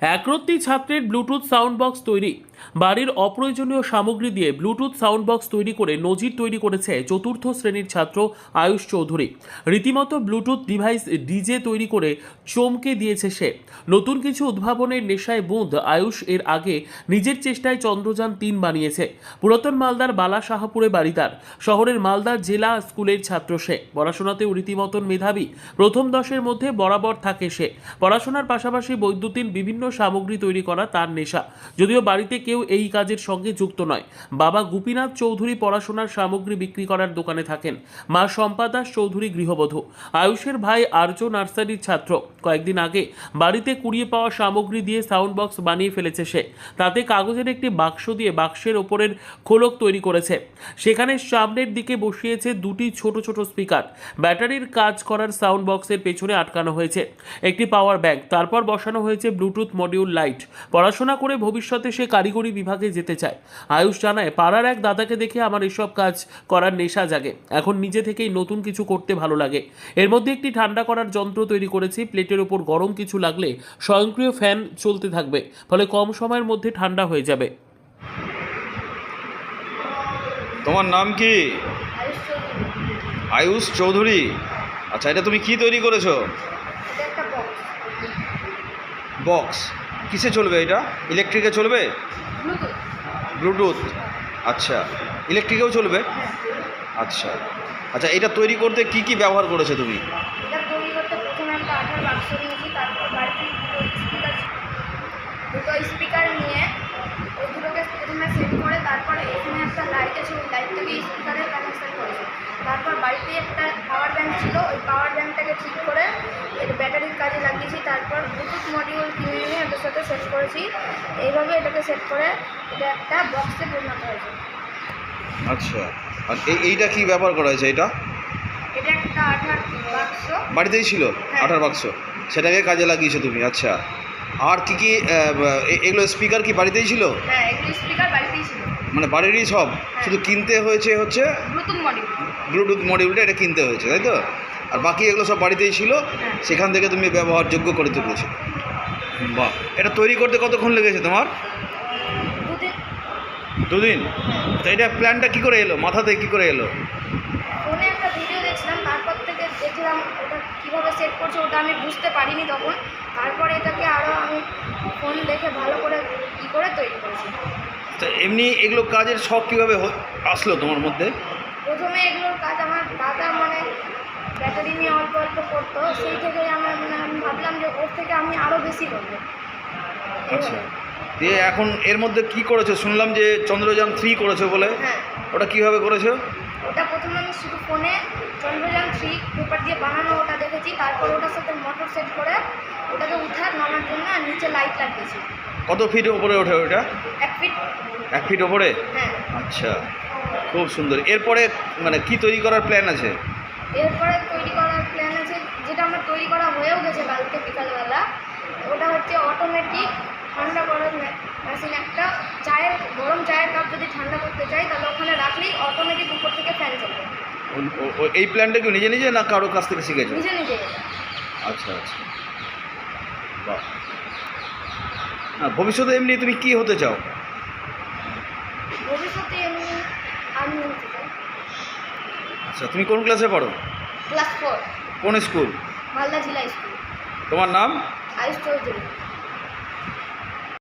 একরত্তি ছাত্রের Bluetooth sound box তৈরি। বাড়ির অপ্রয়োজনীয় সামগ্রী দিয়ে ব্লুটুথ সাউন্ড বক্স তৈরি করে নজির তৈরি করেছে চতুর্থ শ্রেণির ছাত্র আয়ুষ চৌধুরী। রীতিমতো ব্লুটুথ ডিভাইস ডিজে তৈরি করে চমকে দিয়েছে সে। নতুন কিছু উদ্ভাবনের নেশায় বুঁদ আয়ুষ এর আগে নিজের চেষ্টায় চন্দ্রযান তিন বানিয়েছে। পুরাতন মালদার বালা শাহপুরে বাড়ি তার। শহরের মালদা জেলা স্কুলের ছাত্র সে। পড়াশোনাতেও রীতিমতন মেধাবী। প্রথম দশের মধ্যে বরাবর থাকে সে। পড়াশোনার পাশাপাশি বৈদ্যুতিন বিভিন্ন সামগ্রী তৈরি করা তার নেশা। যদিও বাড়িতে কেউ এই কাজের সঙ্গে যুক্ত নয়। বাবা গোপীনাথ চৌধুরী পড়াশোনার সামগ্রী বিক্রি করার দোকানে থাকেন। মা শম্পা দাস চৌধুরী গৃহবধূ। আয়ুষের ভাই আর্য নার্সারির ছাত্র। কয়েকদিন আগে বাড়িতে কুড়িয়ে পাওয়া সামগ্রী দিয়ে সাউন্ড বক্স বানিয়ে ফেলেছে সে। তাতে কাগজের একটি বাক্স দিয়ে বাক্সের ওপরের খোলক তৈরি করেছে। সেখানে সামনের দিকে বসিয়েছে দুটি ছোট ছোট স্পিকার। ব্যাটারির কাজ করার সাউন্ড বক্সের পেছনে আটকানো হয়েছে। একটি পাওয়ার ব্যাংক। তারপর বসানো হয়েছে ব্লুটুথ মডিউল লাইট পড়াশোনা করে ভবিষ্যতে সে কারিগরি বিভাগে যেতে চায়। আয়ুষ জানায় পাড়ার এক দাদাকে দেখে আমার এসব কাজ করার নেশা জাগে। এখন নিজে থেকেই নতুন কিছু করতে ভালো লাগে। এর মধ্যে একটি ঠান্ডা করার যন্ত্র তৈরি করেছি। প্লেটের ওপর গরম কিছু লাগলে স্বয়ংক্রিয় ফ্যান চলতে থাকবে। ফলে কম সময়ের মধ্যে ঠান্ডা হয়ে যাবে। তোমার নাম কি? আয়ুষ চৌধুরী। আচ্ছা এটা তুমি কি তৈরি করেছ? বক্স। কিসে চলবে এটা? ইলেকট্রিকে চলবে? ব্লুটুথ। আচ্ছা। ইলেকট্রিকেও চলবে? আচ্ছা। আচ্ছা এটা তৈরি করতে কি কি ব্যবহার করেছ তুমি? তারপর বাড়িতে একটা পাওয়ার ব্যাংক ছিল, ওই পাওয়ার ব্যাংকটাকে ঠিক করে এর ব্যাটারির কাজে লাগিয়েছি তারপর ব্লুটুথ মডিউল কিনে এনে ওদের সাথে সেট করেছি। এইভাবে এটাকে সেট করে এটা একটা বক্সে পরিণত হয়েছে। আচ্ছা আর এই এইটা কি ব্যবহার করা হয়েছে এটা? এটা একটা আঠার বাক্স বাড়িতেই ছিল? হ্যাঁ। আঠার বাক্স সেটাকে কাজে লাগিয়েছো তুমি আচ্ছা। আর কি কি এগুলো স্পিকার কি বাড়িতেই ছিল? হ্যাঁ এগুলি স্পিকার বাড়িতেই ছিল। মানে বাড়িরই সব? শুধু কিনতে হয়েছে হচ্ছে? ব্লুটুথ মডিউল ব্লুটুথ মডিউলটা এটা কিনতে হয়েছে তাই তো? আর বাকি এগুলো সব বাড়িতেই ছিল হ্যাঁ। সেখান থেকে তুমি ব্যবহারযোগ্য করে তুলেছো। বাহ এটা তৈরি করতে কতক্ষণ লেগেছে তোমার? দুদিন। তো এটা প্ল্যানটা কি করে এলো? মাথাতে কি করে এলো? ফোনে একটা ভিডিও দেখছিলাম তারপর থেকে দেখলাম ওটা কীভাবে সেট করছে ওটা আমি বুঝতে পারিনি তখন। তারপরে এটাকে আরও আমি ফোন দেখে ভালো করে কী করে তৈরি করেছি। তো এমনি এগুলো কাজের শখ কীভাবে আসলো তোমার মধ্যে? প্রথমে এগুলোর কাজ আমার দাদা মানে ব্যাটারি নিয়ে অল্প অল্প করতো সেই থেকেই আমার আমি ভাবলাম যে ওর থেকে আমি আরও বেশি করব। আচ্ছা। দিয়ে এখন এর মধ্যে কি করেছ? শুনলাম যে চন্দ্রযান থ্রি করেছ বলে। হ্যাঁ। ওটা কীভাবে করেছ? ওটা প্রথমে আমি শুধু ফোনে চন্দ্রযান থ্রি পেপার দিয়ে বানানো ওটা দেখেছি। তারপর ওটার সাথে মোটর সেট করে ওটাকে উঠার নামার জন্য আর নিচে লাইট লাগিয়েছি। কত ফিট ওপরে ওঠে ওটা এক ফিট এক ফিট ওপরে হ্যাঁ। আচ্ছা। খুব সুন্দর। এরপরে মানে কি তৈরি করার প্ল্যান আছে? এরপরে তৈরি করার প্ল্যান আছে যেটা আমার তৈরি করা হয়েও গেছে কালকে বিকালবেলা। ওটা হচ্ছে অটোমেটিক ঠান্ডা করার মেশিন একটা চায়ের গরম চায়ের কাপ যদি ঠান্ডা করতে চাই তাহলে ওখানে রাখলেই অটোমেটিক উপর থেকে ফ্যান চলবে। এই প্ল্যানটা কি নিজে নিজে না কারও কাছ থেকে শিখেছে? নিজে নিজে। আচ্ছা আচ্ছা। বাহ। ভবিষ্যতে এমনি তুমি কি হতে চাও? ভবিষ্যতে এমনি আমি হতে চাই। আচ্ছা তুমি কোন ক্লাসে পড়ো? ক্লাস ফোর কোন স্কুল মালদা জেলা স্কুল। তোমার নাম? আয়ুষ চৌধুরী।